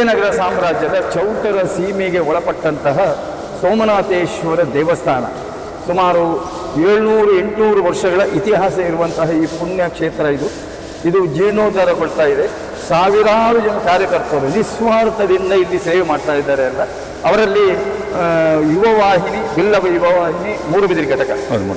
ವಿಜಯನಗರ ಸಾಮ್ರಾಜ್ಯದ ಚೌಟರ ಸೀಮೆಗೆ ಒಳಪಟ್ಟಂತಹ ಸೋಮನಾಥೇಶ್ವರ ದೇವಸ್ಥಾನ. ಸುಮಾರು ಏಳ್ನೂರು ಎಂಟುನೂರು ವರ್ಷಗಳ ಇತಿಹಾಸ ಇರುವಂತಹ ಈ ಪುಣ್ಯ ಕ್ಷೇತ್ರ ಇದು. ಇದು ಜೀರ್ಣೋದ್ಧಾರಗೊಳ್ತಾ ಇದೆ. ಸಾವಿರಾರು ಜನ ಕಾರ್ಯಕರ್ತರು ನಿಸ್ವಾರ್ಥದಿಂದ ಇಲ್ಲಿ ಸೇವೆ ಮಾಡ್ತಾ ಇದ್ದಾರೆ ಅಲ್ಲ ಅವರಲ್ಲಿ ಯುವವಾಹಿನಿ ಬಿಲ್ಲವ ಯುವವಾಹಿನಿ ಮೂಡುಬಿದಿರೆ ಘಟಕ.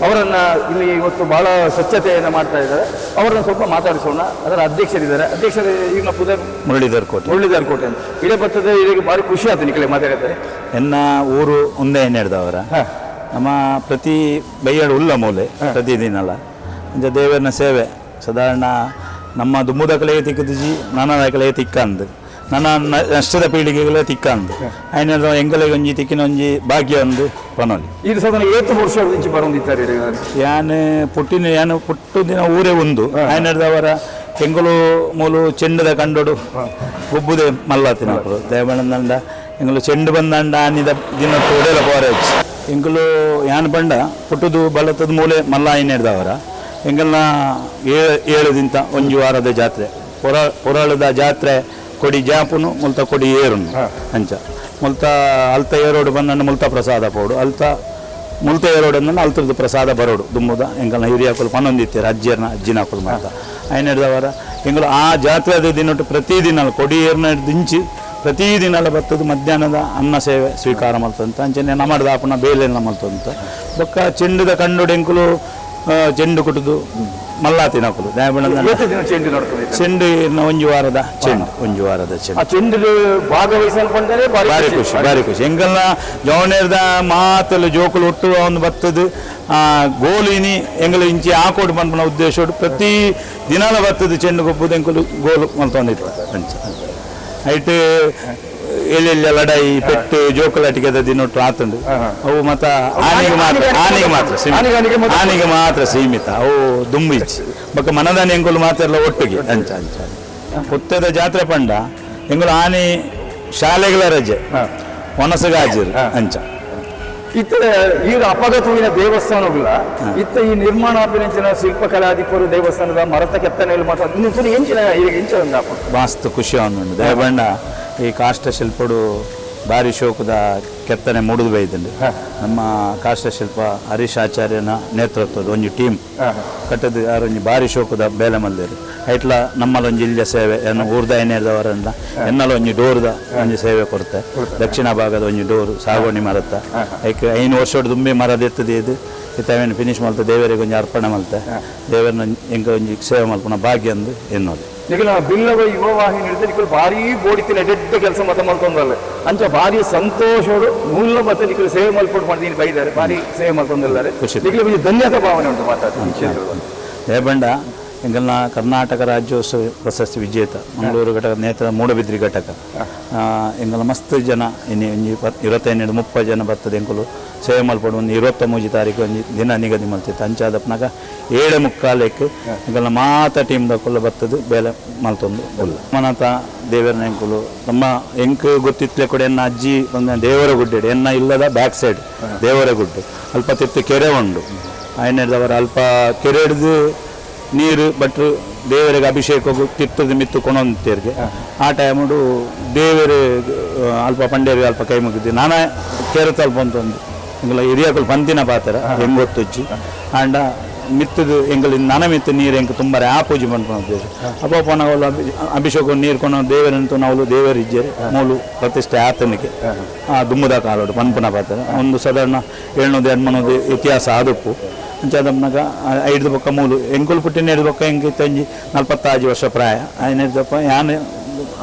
ಅವರನ್ನ ಇಲ್ಲಿ ಇವತ್ತು ಬಹಳ ಸ್ವಚ್ಛತೆಯನ್ನು ಮಾಡ್ತಾ ಇದ್ದಾರೆ. ಅವರನ್ನು ಸ್ವಲ್ಪ ಮಾತಾಡಿಸೋಣ. ಅದರ ಅಧ್ಯಕ್ಷರಿದ್ದಾರೆ. ಅಧ್ಯಕ್ಷರು ಈಗ ಪುದರ್ ಮುರಳೀಧರ್ ಕೋಟೆ. ಮುರಳೀಧರ್ ಕೋಟೆ ಇಡೇ ಬರ್ತದೆ ಇದಕ್ಕೆ ಭಾರಿ ಖುಷಿ ಆಯ್ತು ನಿಖಲೆ ಮಾತಾಡಿದ್ದಾರೆ ಎನ್ನ ಊರು ಒಂದೇ ಅವರ. ನಮ್ಮ ಪ್ರತಿ ಬೈಯಡು ಉಲ್ಲ ಮೂಲೆ ಪ್ರತಿದಿನಲ ಇಂದ ದೇವರನ್ನ ಸೇವೆ ಸಾಧಾರಣ ನಮ್ಮ ದುಮ್ಮುದ ಕಲೆಗೆ ತಿಕ್ಕದಿಜಿ ನಾನಾ ಕಲೆಗೆ ತಿಕ್ಕಂದು. ನನ್ನ ನಷ್ಟದ ಪೀಳಿಗೆಗಳ ತಿಕ್ಕಂದು ಆಯ್ನ ಎಂಗಲಿಗೆ ಒಂಜಿ ತಿಕ್ಕಿನ ಒಂಜಿ ಭಾಗ್ಯ ಒಂದು ಪನೊಲಿ. ಇದು ಸಾಧಾರಣ ಏತು ವರ್ಷ ಮುಂಚೆ ಬರೋದಿದ್ದಾರೆ ಯಾನ್ ಪುಟ್ಟಿನ ಯಾನು ಪುಟ್ಟು ದಿನ ಊರೇ ಒಂದು. ಆಯ್ನದವರ ಎಂಗಲು ಮೂಲು ಚೆಂಡದ ಕಂಡೋಡು ಒಬ್ಬುದೇ ಮಲ್ಲಾತಿನಪ್ಪರು ದೇವಣ್ಣಂದ ಎಂಗಲು ಚೆಂಡು ಬಂದಂಡ ಅನ್ನಿದ ದಿನ ತೋಡೆಲ ಪೋರೆ ಎಂಗಲು ಯಾನ್ ಬಂಡ ಪುಟ್ಟದು ಬಲತದ ಮೂಲೆ ಮಲ್ಲ ಆಯ್ನೆಡ್ದವರ ಎಂಗಲ್ನ ಏಳು ಏಳು ದಿನ ಒಂಜು ವಾರದ ಜಾತ್ರೆ. ಪೊರ ಪೊರಾಳದ ಜಾತ್ರೆ ಕೊಡಿ ಜಾಪುನು ಮುಲ್ತ ಕೊಡಿ ಏರುನು ಅಂಚ. ಮುಲ್ತ ಅಲ್ತ ಏರೋಡು ಬಂದಂಡ ಮುಲ್ತ ಪ್ರಸಾದ ಪೋಡು ಅಲ್ತ ಮುಲ್ತ ಏರೋಡು ಅಂದ್ರೆ ಅಲ್ತದ್ದು ಪ್ರಸಾದ ಬರೋಡು. ದುಮ್ಮುದ ಎಂಗಲ್ನ ಹಿರಿಯಾಕುಲು ಪನ್ನೊಂದಿತ್ತೀರ ಅಜ್ಜಿಯರ್ನ ಅಜ್ಜಿನಾಕುಲು ಆಯ್ನ ಐನೆಡ್ದವರ ಎಂಗಲು ಆ ಜಾತ್ರೆದ ಪ್ರತಿ ಪ್ರತಿದಿನ ಕೊಡಿ ಏರ್ನ ದಿಂಚಿ ಪ್ರತಿದಿನ ಬರ್ತದ್ದು ಮಧ್ಯಾಹ್ನದ ಅನ್ನ ಸೇವೆ ಸ್ವೀಕಾರ ಮಾಡ್ತಂತ. ಅಂಚನೆ ನಮ್ಮಡ್ದ ಆಪನ ಬೇಲೆಲ್ಲ ಮಲ್ತಂತ ಬೊಕ್ಕ ಚೆಂಡದ ಕಂಡು ಎಂಕುಲು ಆ, ಚೆಂಡು ಕುಟುದು. ಮಲ್ಲಾ ತಿನ್ನಕುಲು ದಯಬಣ್ಣದ ಎಷ್ಟು ದಿನ ಚೆಂಡು ಇರ್ನ ಒಂಜು ವಾರದ ಚೆಂಡು ಒಂದು ವಾರದ ಚೆಂಡು. ಆ ಚೆಂಡು ಭಾಗವಹಿಸಲ್ಪಟ್ಟರೆ ಬಾರಿ ಖುಷಿ. ಬಾರಿ ಖುಷಿ. ಹೆಂಗಲ್ಲ ಜವನೇರ್ದ ಮಾತಲ್ಲಿ ಜೋಕುಲು ಒಟ್ಟು ಒಂದು ಬತ್ತದು. ಆ ಗೋಲಿನಿ ಎಂಗಲು ಇಂಚಿ ಆಕೋಡು ಬಂದ ಉದ್ದೇಶ ಪ್ರತಿ ದಿನಾಲ ಬತ್ತದು ಚೆಂಡು ಗೊಬ್ಬುದು ಎಂಕುಲು ಗೋಲು ಮಲ್ತೊಂದಿತ್ತು ಅಂಚೆ ಐಟ್ ಎಲ್ಲೆಲ್ಲ ಲಡಾಯಿ ಪೆಟ್ಟು ಜೋಕುಲಾಟಿಗೆ ದಿನೊಟ್ಟು ಆತುಂಡು ಅವು ಮತ್ತ ಆನೆಗೆ ಮಾತ್ರ ಆನೆಗೆ ಮಾತ್ರ. ಸೀಮಿತ. ಆನೆಗೆ- ಮಾತ್ರ- ಆನೆಗೆ ಮಾತ್ರ ಸೀಮಿತ. ಅವು ದುಂಬಿಚ್ ಬೊಕ್ಕ ಮನದಾನಿ ಎಂಗುಲು ಮಾತ್ರ ಎಲ್ಲ ಒಟ್ಟಿಗೆ. ಅಂಚ ಅಂಚ ಹುತ್ತದ ಜಾತ್ರೆ ಪಂಡ ಎಂಗುಲು ಆನೆ ಶಾಲೆಗಳ ರಜೆ. ಒನಸಗಾಜಿರು ಅಂಚ. ಇತ್ತ ಈಗ ಅಪಗತುವಿನ ದೇವಸ್ಥಾನಗಳ ಇತ್ತ ಈ ನಿರ್ಮಾಣ ಆಪಿನ ಶಿಲ್ಪಕಲಾಧಿಪರು ದೇವಸ್ಥಾನದ ಮರತ ಕೆತ್ತನೆಯಲ್ಲಿ ಮಾತ್ರ ಒಂದು ಆಪ ಮಸ್ತ್ ಖುಷಿ ಅವನು ದಯಬಣ್ಣ ಈ ಕಾಷ್ಟ ಶಿಲ್ಪಡು ಭಾರಿ ಶೋಕದ ಕೆತ್ತನೆ ಮುಡಿದು ಬೈದಿಂದ ನಮ್ಮ ಕಾಷ್ಟಶಿಲ್ಪ ಹರೀಶ್ ಆಚಾರ್ಯನ ನೇತೃತ್ವದ ಒಂದು ಟೀಮ್ ಕಟ್ಟದ ಯಾರೊಂದು ಭಾರಿ ಶೋಕದ ಬೇಲೆ ಮಲ್ದೇರು. ಐಟ್ಲ ನಮ್ಮಲ್ಲೊಂದು ಇಲ್ಯ ಸೇವೆ ಏನು ಊರ್ದ ಏನೇದವರಿಂದ ಎನ್ನಲ ಒಂಜಿ ಡೋರ್ದ ಒಂಜಿ ಸೇವೆ ಕೊಡುತ್ತೆ ದಕ್ಷಿಣ ಭಾಗದ ಒಂಜಿ ಡೋರ್ ಸಾಗೋಣಿ ಮರತ್ತ. ಐಕ್ ಐನು ವರ್ಷದ ದುಂಬಿ ಮರದ ಎತ್ತದ ಇದು. ಇತ್ತವೇನು ಫಿನಿಶ್ ಮಲ್ತ ದೇವರಿಗೆ ಒಂದು ಅರ್ಪಣೆ ಮಲ್ತೆ. ದೇವರನ್ನ ಎಂಕ ಒಂಜಿ ಸೇವೆ ಮಲ್ಪನ ಭಾಗ್ಯ ಅಂದು ಎನ್ನೋದು. ಈಗ ಬಿಲ್ಲವ ಯುವವಾಹಿನಿ ಹಿಡಿದ್ರೆ ಬಾರಿ ಭಾರಿ ಬೋಡಿತಿಲ್ಲ ಎಡೆಡ್ಡ ಕೆಲಸ ಮತ ಮಾಡ್ಕೊಂಡಲ್ಲ ಅಂಚ ಭಾರಿ ಸಂತೋಷಡು ಮೂಲ ಮತ್ತೆ ನಿಖಿಲ್ ಸೇವೆ ಮಲ್ಪಟ್ಟು ಮಾಡ್ತೀನಿ ಬೈದಾರೆ ಭಾರಿ ಸೇವೆ ಮಾಡ್ಕೊಂಡಿದ್ದಾರೆ ನಿಖಿಲ್ ನಿಖಲ್ ಧನ್ಯತಾ ಭಾವನೆ ಉಂಟು ಮಾತಾಡ್ತೀನಿ. ದೇಬಂಡ ಎಂಗಲ್ನ ಕರ್ನಾಟಕ ರಾಜ್ಯೋತ್ಸವ ಪ್ರಶಸ್ತಿ ವಿಜೇತ ಮಂಗಳೂರು ಘಟಕ ನೇತ್ರ ಮೂಡಬಿದ್ರಿ ಘಟಕ. ಎಂಗಲ ಮಸ್ತ್ ಜನ ಇನ್ನು ಒಂಜಿ ಇಪ್ಪತ್ ಇರುವತ್ತೈದು ಮುಪ್ಪತ್ತು ಜನ ಬರ್ತದೆ ಎಂಕುಲು. ಸೇವೆ ಮಲ್ಪಡು ಒಂದು ಇರುವತ್ತ ಮೂಜಿ ತಾರೀಕು ಒಂಜಿ ದಿನ ನಿಗದಿ ಮಲ್ತಿತ್ತು ಅಂಚಾದಪ್ಪನಾಗ ಏಳು ಮುಕ್ಕಾಲಕ್ಕೆ ಎಂಗಲ್ನ ಮಾತ ಟೀಮ್ ದಕ್ಕುಲ್ಲ ಬರ್ತದೆ ಬೇಲೆ ಮಲ್ತೊಂದು. ಉಲ್ಲ ಮನತ ದೇವರನ ಎಂಕುಲು ನಮ್ಮ ಎಂಕ್ ಗೊತ್ತಿತ್ತಲೆ ಕೂಡ ಎನ್ನ ಅಜ್ಜಿ ಒಂದು ದೇವರ ಗುಡ್ಡೆ ಎನ್ನ ಇಲ್ಲದ ಬ್ಯಾಕ್ ಸೈಡ್ ದೇವರ ಗುಡ್ಡು. ಅಲ್ಪ ತಿತ್ತು ಕೆರೆ ಉಂಡು. ಆಯ್ನದವರ ಅಲ್ಪ ಕೆರೆ ಹಿಡಿದು ನೀರು ಬಟ್ ದೇವರಿಗೆ ಅಭಿಷೇಕ ತಿತ್ತದ ಮಿತ್ತು ಕೊಣೊಂತೇರಿಗೆ ಆ ಟೈಮುಡು ದೇವರು ಅಲ್ಪ ಪಂಡೇರಿಗೆ ಅಲ್ಪ ಕೈ ಮುಗಿದ್ವಿ ನಾನ ಕೆರೆ ತಲ್ಪ ಅಂತ ಒಂದು ಎಂಗಳ ಹಿರಿಯಕಲು ಪಂತಿನ ಪಾತ್ರ ಹೆಂಗೊತ್ತುಜ್ಜಿ. ಆಂಡ ಮಿತ್ತದು ಎಂಗಲ್ ನನ ಮಿತ್ತು ನೀರು ಹೆಂಗೆ ತುಂಬಾರೆ ಆ ಪೂಜೆ ಮಾಡ್ಕೊಂಡು ಅಪ್ಪ ನಾವು ಅಭಿಷೇಕ ನೀರು ಕೊಣ ದೇವರಂತೂ ನಾವು ದೇವರು ಇಜ್ಜೇರಿ ಮೂಲು ಪ್ರತಿಷ್ಠೆ ಆತನಿಗೆ. ಆ ದುಮ್ಮದ ಕಾಲೋಡು ಪನ್ಪುನ ಪಾತ್ರ. ಒಂದು ಸಾಧಾರಣ ಏಳ್ನೂದು ಎಣ್ಮನೋದು ಇತಿಹಾಸ ಆದುಪ್ಪು. ಅಂಚಾದಮ್ಮನಾಗ ಐದು ಬೊಕ್ಕ ಮೂಲು. ಎಂಕುಲು ಪುಟ್ಟಿನ ಎರಡು ಬೊಕ್ಕ ಹೆಂಗೆ ತಂಜಿ ನಲ್ಪತ್ತಾಜು ವರ್ಷ ಪ್ರಾಯ. ಆಯ್ನ ಯಾನೆ ಯಾನು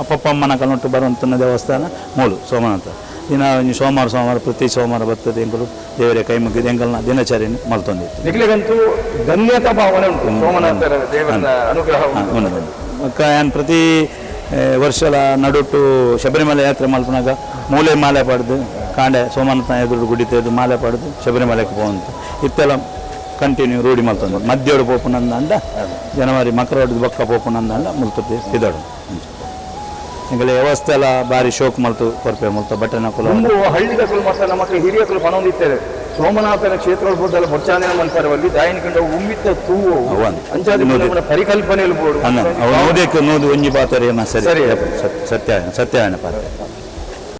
ಅಪ್ಪಪ್ಪ ಅಮ್ಮನ ಕಲ್ನೊಟ್ಟು ಬರುವಂತನ ದೇವಸ್ಥಾನ ಮೂಲು ಸೋಮನಾಥ ದಿನ ಒಂಜಿ ಸೋಮವಾರ ಸೋಮವಾರ ಪ್ರತಿ ಸೋಮವಾರ ಬರ್ತದೆ ಎಂಕುಲು ದೇವರೇ ಕೈ ಮುಗಿದು ಎಂಕಲ್ನ ದಿನಚರಿ ಮಲ್ತೊಂದಿತ್ತು. ನಿಖಲಿಗಂತೂ ಧನ್ಯತಾ ಭಾವನೆ ಉಂಟು. ಸೋಮನಾಥರ ದೇವರ ಅನುಗ್ರಹ ಉಂಟು. ಏನು ಪ್ರತಿ ವರ್ಷಲ ನಡುಟ್ಟು ಶಬರಿಮಲೆ ಯಾತ್ರೆ ಮಲ್ಪನಾಗ ಮೂಲೆ ಮಾಲೆ ಪಡೆದು ಕಾಂಡೆ ಸೋಮನಾಥ ಎದುರು ಗುಡಿ ತೆಗೆದು ಮಾಲೆ ಪಡೆದು ಶಬರಿಮಲೆಗೆ ಹೋಗಂತ ಇತ್ತೆಲ್ಲ ಕಂಟಿನ್ಯೂ ರೂಢಿ ಮಲ್ತಂದು ಮಧ್ಯೋಡು ಪೋಪುನಂದ ಅಂದ ಜನವರಿ ಮಕರ ಬಕ್ಕ ಪೋಪುನಂದ ಅಂದ ಮುಲ್ತದ್ದು ಇದಾಡು ಈಗಲೇ ವ್ಯವಸ್ಥೆ ಎಲ್ಲ ಭಾರಿ ಶೋಕ್ ಮಲ್ತು ಕೊರ್ಪೆ ಮಲ್ತು ಬಟ್ಟೆ ಕುಲ. ಹಳ್ಳಿಗ ಹಳ್ಳಿದ ಕುಲು ಮತ್ತು ನಮ್ಮ ಹಿರಿಯ ಕುಲು ಪನೊಂದಿತ್ತೇವೆ ಸೋಮನಾಥನ ಕ್ಷೇತ್ರ ಬೋಧಲ ಬೊಚ್ಚಾನಿನ ಮಲ್ಪರವಲ್ಲಿ ದಾಯನಿಕಂಡ ಉಮ್ಮಿತ್ತ ತೂವು. ಅಂಚಾದಿ ನೋಡಿ. ನಮ್ಮ ಪರಿಕಲ್ಪನೆ ಅನ್ನ ಅವು ನೋದಕ್ಕೆ ನೋದು ಒಂಜಿ ಪಾತ್ರೆ ಸರಿ. ಸರಿ. ಸತ್ಯ ಸತ್ಯ ಸತ್ಯನಾರಾಯಣ ಪಾತ್ರೆ.